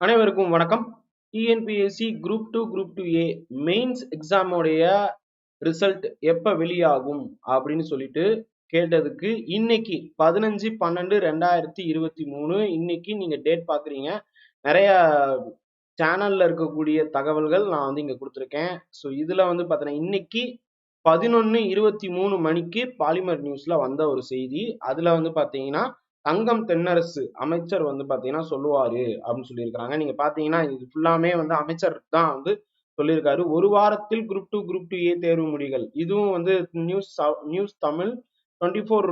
அனைவருக்கும் வணக்கம். TNPSC group two group two A mains எக்ஸாமோடைய result எப்போ வெளியாகும் அப்படின்னு சொல்லிட்டு கேட்டதுக்கு இன்னைக்கு பதினஞ்சு பன்னெண்டு ரெண்டாயிரத்தி இருபத்தி மூணு இன்னைக்கு நீங்கள் டேட் பார்க்குறீங்க நிறைய சேனலில் இருக்கக்கூடிய தகவல்கள் நான் வந்து இங்கே கொடுத்துருக்கேன். ஸோ இதில் வந்து பார்த்தீங்கன்னா இன்னைக்கு பதினொன்று இருபத்தி மூணு மணிக்கு பாலிமர் நியூஸில் வந்த ஒரு செய்தி. அதில் வந்து பார்த்தீங்கன்னா தங்கம் தென்னரசு அமைச்சர் வந்து பார்த்தீங்கன்னா சொல்லுவாரு அப்படின்னு சொல்லியிருக்கிறாங்க. நீங்க பார்த்தீங்கன்னா இது ஃபுல்லாமே வந்து அமைச்சர் தான் வந்து சொல்லியிருக்காரு. ஒரு வாரத்தில் group two group two A தேர்வு முடிகள். இதுவும் வந்து news news Tamil twenty four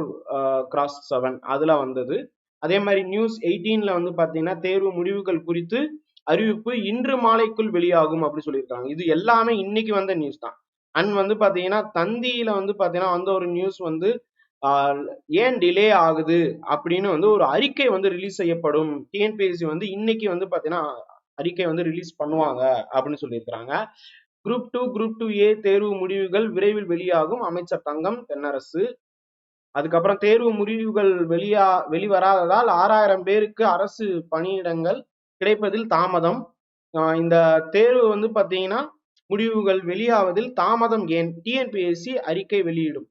cross seven அதில் வந்தது. அதே மாதிரி நியூஸ் எயிட்டீன்ல வந்து பார்த்தீங்கன்னா தேர்வு முடிவுகள் குறித்து அறிவிப்பு இன்று மாலைக்குள் வெளியாகும் அப்படி சொல்லியிருக்காங்க இது எல்லாமே இன்னைக்கு வந்த நியூஸ் தான். அண்ட் வந்து பார்த்தீங்கன்னா தந்தியில வந்து பார்த்தீங்கன்னா வந்த ஒரு நியூஸ் வந்து ஏன் டிலே ஆகுது அப்படின்னு வந்து ஒரு அறிக்கை வந்து ரிலீஸ் செய்யப்படும். டிஎன்பிஎஸ்சி வந்து இன்னைக்கு வந்து பார்த்தீங்கன்னா அறிக்கை வந்து ரிலீஸ் பண்ணுவாங்க அப்படின்னு சொல்லியிருக்கிறாங்க. Group two group two A தேர்வு முடிவுகள் விரைவில் வெளியாகும். அமைச்சர் தங்கம் தென்னரசு. அதுக்கப்புறம் தேர்வு முடிவுகள் வெளியா வெளிவராததால் ஆறாயிரம் பேருக்கு அரசு பணியிடங்கள் கிடைப்பதில் தாமதம். இந்த தேர்வு வந்து பார்த்தீங்கன்னா முடிவுகள் வெளியாவதில் தாமதம் ஏன்? டிஎன்பிஎஸ்சி அறிக்கை வெளியிடும்.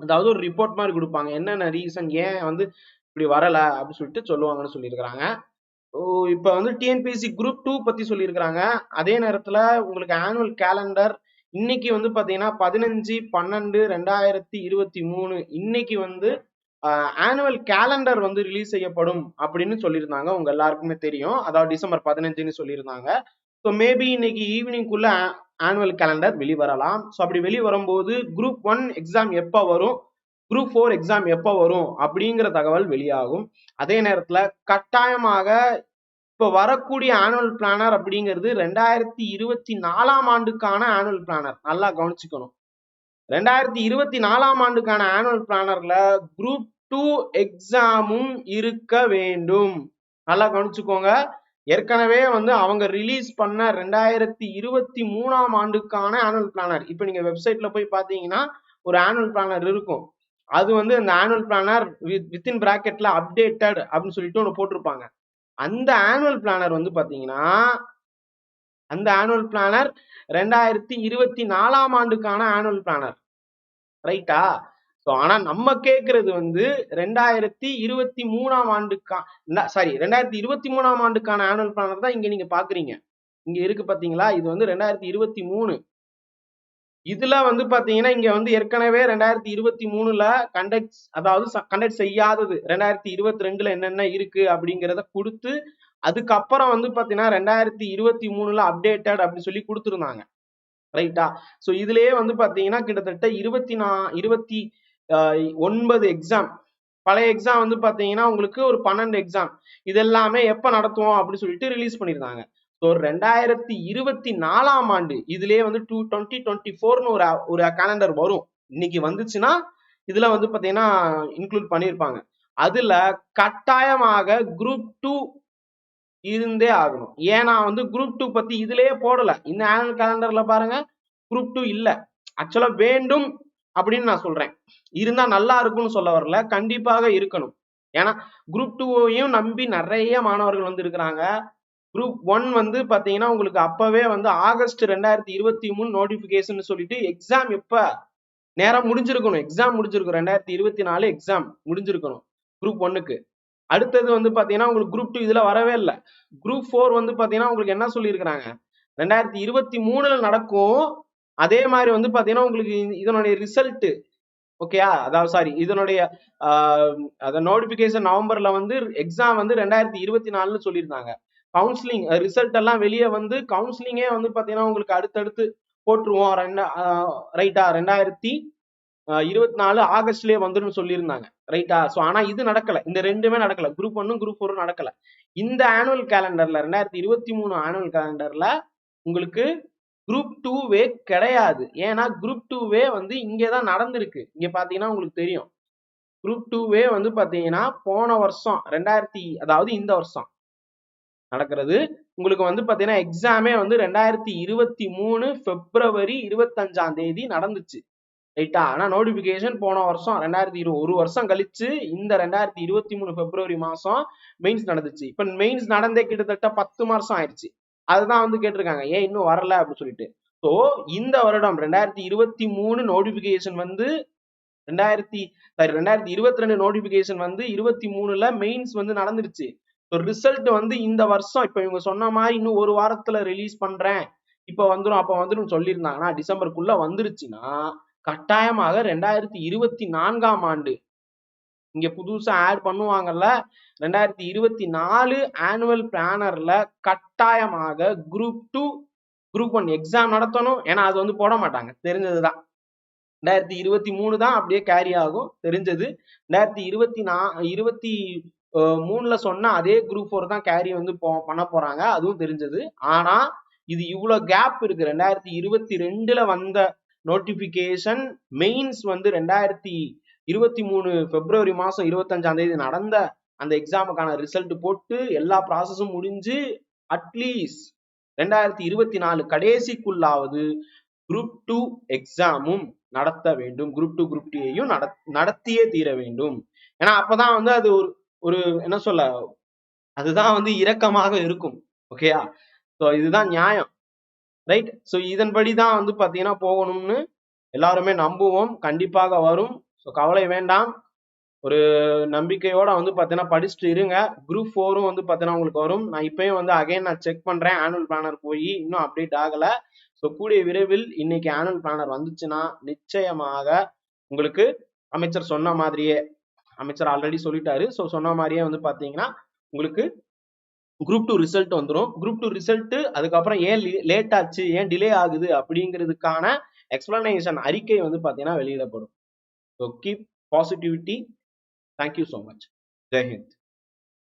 அதாவது ஒரு ரிப்போர்ட் மாதிரி கொடுப்பாங்க. என்னென்ன ரீசன் ஏன் வந்து இப்படி வரல அப்படின்னு சொல்லிட்டு சொல்லுவாங்கன்னு சொல்லியிருக்கிறாங்க. இப்போ வந்து டிஎன்பிஎஸ்சி குரூப் டூ பற்றி சொல்லியிருக்கிறாங்க. அதே நேரத்தில் உங்களுக்கு ஆனுவல் கேலண்டர் இன்னைக்கு வந்து பார்த்தீங்கன்னா பதினஞ்சு பன்னெண்டு ரெண்டாயிரத்தி இருபத்தி மூணு இன்னைக்கு வந்து ஆனுவல் கேலண்டர் வந்து ரிலீஸ் செய்யப்படும் அப்படின்னு சொல்லியிருந்தாங்க. உங்க எல்லாருக்குமே தெரியும். அதாவது டிசம்பர் பதினஞ்சுன்னு சொல்லியிருந்தாங்க. ஸோ மேபி இன்னைக்கு ஈவினிங்குள்ள ஆனுவல் கேலண்டர் வெளிவரலாம். ஸோ அப்படி வெளி வரும்போது குரூப் ஒன் எக்ஸாம் எப்போ வரும்? குரூப் ஃபோர் எக்ஸாம் எப்போ வரும்? அப்படிங்கிற தகவல் வெளியாகும். அதே நேரத்தில் கட்டாயமாக இப்போ வரக்கூடிய ஆனுவல் பிளானர் அப்படிங்கிறது ரெண்டாயிரத்தி இருபத்தி நாலாம் ஆண்டுக்கான ஆனுவல் பிளானர் நல்லா கவனிச்சுக்கணும். ரெண்டாயிரத்தி இருபத்தி நாலாம் ஆண்டுக்கான ஆனுவல் பிளானர்ல குரூப் டூ எக்ஸாமும் இருக்க வேண்டும். நல்லா கவனிச்சுக்கோங்க. ஏற்கனவே வந்து அவங்க ரிலீஸ் பண்ண ரெண்டாயிரத்தி இருபத்தி மூணாம் ஆண்டுக்கான ஆனுவல் பிளானர் இப்போ நீங்கள் வெப்சைட்ல போய் பார்த்தீங்கன்னா ஒரு ஆனுவல் பிளானர் இருக்கும். அது வந்து அந்த ஆனுவல் பிளானர் வித்தின் பிராக்கெட்ல அப்டேட்டட் அப்படின்னு சொல்லிட்டு ஒன்று போட்டிருப்பாங்க. அந்த ஆனுவல் பிளானர் வந்து பார்த்தீங்கன்னா அந்த ஆனுவல் பிளானர் ரெண்டாயிரத்தி இருபத்தி நாலாம் ஆண்டுக்கான ஆனுவல் பிளானர் ரைட்டா ஸோ ஆனா நம்ம கேட்கறது வந்து ரெண்டாயிரத்தி இருபத்தி மூணாம் ஆண்டுக்கா சாரி ரெண்டாயிரத்தி இருபத்தி மூணாம் ஆண்டுக்கான ஆனுவல் பிளானர் தான் இங்க நீங்க பாக்குறீங்க. இங்க இருக்கு பாத்தீங்களா? இது வந்து ரெண்டாயிரத்தி இருபத்தி மூணு இதுல வந்து பாத்தீங்கன்னா இங்க வந்து ஏற்கனவே ரெண்டாயிரத்தி இருபத்தி மூணுல கண்டக்ட் அதாவது கண்டக்ட் செய்யாதது ரெண்டாயிரத்தி இருபத்தி ரெண்டுல என்னென்ன இருக்கு அப்படிங்கிறத கொடுத்து அதுக்கப்புறம் வந்து பாத்தீங்கன்னா ரெண்டாயிரத்தி இருபத்தி மூணுல அப்டேட்டட் அப்படின்னு சொல்லி கொடுத்துருந்தாங்க. ரைட்டா ஸோ இதுலயே வந்து பாத்தீங்கன்னா கிட்டத்தட்ட இருபத்தி நா இருபத்தி ஒன்பது எக்ஸாம் பழைய எக்ஸாம் வந்து பாத்தீங்கன்னா உங்களுக்கு ஒரு பன்னெண்டு எக்ஸாம் இது எல்லாமே எப்ப நடத்துவோம் அப்படின்னு சொல்லிட்டு ரிலீஸ் பண்ணியிருந்தாங்க ஸோ ரெண்டாயிரத்தி இருபத்தி நாலாம் ஆண்டு இதுலயே வந்து டூ டுவெண்ட்டி டுவெண்ட்டி ஃபோர்னு ஒரு ஒரு கேலண்டர் வரும். இன்னைக்கு வந்துச்சுன்னா இதுல வந்து பாத்தீங்கன்னா இன்க்ளூட் பண்ணியிருப்பாங்க அதுல கட்டாயமாக குரூப் டூ இருந்தே ஆகணும். ஏன்னா வந்து குரூப் டூ பத்தி இதுலயே போடல. இந்த ஆனுவல் கேலண்டர்ல பாருங்க. குரூப் டூ இல்ல. ஆக்சுவலா வேண்டும் அப்படின்னு நான் சொல்றேன். இருந்தா நல்லா இருக்கும்னு சொல்ல வரல. கண்டிப்பாக இருக்கணும். ஏன்னா குரூப் டூவையும் நம்பி நிறைய மாணவர்கள் வந்து இருக்கிறாங்க. குரூப் ஒன் வந்து பாத்தீங்கன்னா உங்களுக்கு அப்பவே வந்து ஆகஸ்ட் ரெண்டாயிரத்தி இருபத்தி மூணு நோட்டிபிகேஷன் சொல்லிட்டு எக்ஸாம் எப்ப? நேரம் முடிஞ்சிருக்கணும். எக்ஸாம் முடிஞ்சிருக்கும் ரெண்டாயிரத்தி இருபத்தி நாலு எக்ஸாம் முடிஞ்சிருக்கணும் குரூப் ஒன்னுக்கு அடுத்தது வந்து பாத்தீங்கன்னா உங்களுக்கு குரூப் டூ இதுல வரவே இல்லை. குரூப் ஃபோர் வந்து பாத்தீங்கன்னா உங்களுக்கு என்ன சொல்லியிருக்கிறாங்க? ரெண்டாயிரத்தி இருபத்தி மூணுல நடக்கும் அதே மாதிரி வந்து பாத்தீங்கன்னா உங்களுக்கு இதனுடைய ரிசல்ட் ஓகேயா அதாவது சாரி இதனுடைய நோட்டிபிகேஷன் நவம்பர்ல வந்து எக்ஸாம் வந்து ரெண்டாயிரத்தி இருபத்தி நாலுன்னு சொல்லியிருந்தாங்க. கவுன்சிலிங் ரிசல்ட் எல்லாம் வெளியே வந்து கவுன்சிலிங்கே வந்து பாத்தீங்கன்னா உங்களுக்கு அடுத்தடுத்து போட்டுருவோம். ரெண்டா ரைட்டா ரெண்டாயிரத்தி இருபத்தி நாலு ஆகஸ்ட்லயே வந்துடும் சொல்லியிருந்தாங்க. ரைட்டா ஸோ ஆனா இது நடக்கல. இந்த ரெண்டுமே நடக்கல. குரூப் ஒன்னும் குரூப் ஃபோரும் நடக்கல. இந்த ஆனுவல் கேலண்டர்ல ரெண்டாயிரத்தி இருபத்தி மூணு ஆனுவல் கேலண்டர்ல உங்களுக்கு குரூப் டூவே கிடையாது. ஏன்னா குரூப் டூவே வந்து இங்கே தான் நடந்திருக்கு. இங்கே பார்த்தீங்கன்னா உங்களுக்கு தெரியும். குரூப் டூவே வந்து பார்த்தீங்கன்னா போன வருஷம் ரெண்டாயிரத்தி அதாவது இந்த வருஷம் நடக்கிறது. உங்களுக்கு வந்து பார்த்தீங்கன்னா எக்ஸாமே வந்து ரெண்டாயிரத்தி இருபத்தி மூணு பிப்ரவரி இருபத்தஞ்சாம் தேதி நடந்துச்சு. ரைட்டா ஆனால் நோட்டிஃபிகேஷன் போன வருஷம் ரெண்டாயிரத்தி இருபது ஒரு வருஷம் கழிச்சு இந்த ரெண்டாயிரத்தி இருபத்தி மூணு பிப்ரவரி மாதம் மெயின்ஸ் நடந்துச்சு. இப்போ மெயின்ஸ் நடந்தே கிட்டத்தட்ட பத்து மாதம் ஆயிடுச்சு. அதுதான் வந்து கேட்டிருக்காங்க. ஏன் இன்னும் வரல அப்படின்னு சொல்லிட்டு. ஸோ இந்த வருடம் ரெண்டாயிரத்தி இருபத்தி மூணு நோட்டிபிகேஷன் வந்து ரெண்டாயிரத்தி சாரி ரெண்டாயிரத்தி இருபத்தி ரெண்டு நோட்டிபிகேஷன் வந்து இருபத்தி மூணுல மெயின்ஸ் வந்து நடந்துருச்சு. ஸோ ரிசல்ட் வந்து இந்த வருஷம். இப்போ இவங்க சொன்ன மாதிரி இன்னும் ஒரு வாரத்துல ரிலீஸ் பண்றேன். இப்போ வந்துடும் அப்போ வந்துடும் சொல்லியிருந்தாங்கன்னா டிசம்பருக்குள்ள வந்துருச்சுன்னா கட்டாயமாக ரெண்டாயிரத்தி இருபத்தி நான்காம் ஆண்டு இங்க புதுசா ஆட் பண்ணுவாங்கல்ல ரெண்டாயிரத்தி இருபத்தி நாலு ஆனுவல் பிளானர்ல கட்டாயமாக group two group one exam நடத்தணும். ஏன்னா அது வந்து போட மாட்டாங்க. தெரிஞ்சதுதான். ரெண்டாயிரத்தி இருபத்தி மூணு தான் அப்படியே கேரி ஆகும். தெரிஞ்சது. ரெண்டாயிரத்தி இருபத்தி நா இருபத்தி மூணுல சொன்ன அதே குரூப் ஃபோர் தான் கேரி வந்து போ- பண்ண போறாங்க. அதுவும் தெரிஞ்சது. ஆனா இது இவ்வளவு கேப் இருக்கு. ரெண்டாயிரத்தி இருபத்தி ரெண்டுல வந்த நோட்டிபிகேஷன் மெயின்ஸ் வந்து ரெண்டாயிரத்தி இருபத்தி மூணு பிப்ரவரி மாசம் இருபத்தஞ்சாம் தேதி நடந்த அந்த எக்ஸாமுக்கான ரிசல்ட் போட்டு எல்லா ப்ராசஸும் முடிஞ்சு அட்லீஸ்ட் ரெண்டாயிரத்தி இருபத்தி நாலு கடைசிக்குள்ளாவது குரூப் டூ எக்ஸாமும் நடத்த வேண்டும். குரூப் டூ குரூப் டியையும் நடத்தியே தீர வேண்டும். ஏன்னா அப்பதான் வந்து அது ஒரு ஒரு என்ன சொல்ல அதுதான் வந்து இரக்கமாக இருக்கும். ஓகேயா ஸோ இதுதான் நியாயம். ரைட் ஸோ இதன்படி தான் வந்து பார்த்தீங்கன்னா போகணும்னு எல்லாருமே நம்புவோம். கண்டிப்பாக வரும். ஸோ கவலை வேண்டாம். ஒரு நம்பிக்கையோட வந்து பார்த்தீங்கன்னா படிச்சுட்டு இருங்க. குரூப் ஃபோரும் வந்து பார்த்தீங்கன்னா உங்களுக்கு வரும். நான் இப்பயும் வந்து அகைன் நான் செக் பண்ணுறேன் ஆனுவல் பிளானர் போய் இன்னும் அப்டேட் ஆகலை. ஸோ கூடிய விரைவில் இன்னைக்கு ஆனுவல் பிளானர் வந்துச்சுன்னா நிச்சயமாக உங்களுக்கு அமைச்சர் சொன்ன மாதிரியே அமைச்சர் ஆல்ரெடி சொல்லிட்டாரு. ஸோ சொன்ன மாதிரியே வந்து பார்த்தீங்கன்னா உங்களுக்கு குரூப் டூ ரிசல்ட் வந்துடும் குரூப் டூ ரிசல்ட்டு அதுக்கப்புறம் ஏன் லேட் ஆச்சு? ஏன் டிலே ஆகுது? அப்படிங்கிறதுக்கான எக்ஸ்பிளனேஷன் அறிக்கை வந்து பார்த்தீங்கன்னா வெளியிடப்படும். So keep positivity. Thank you so much. Jai Hind.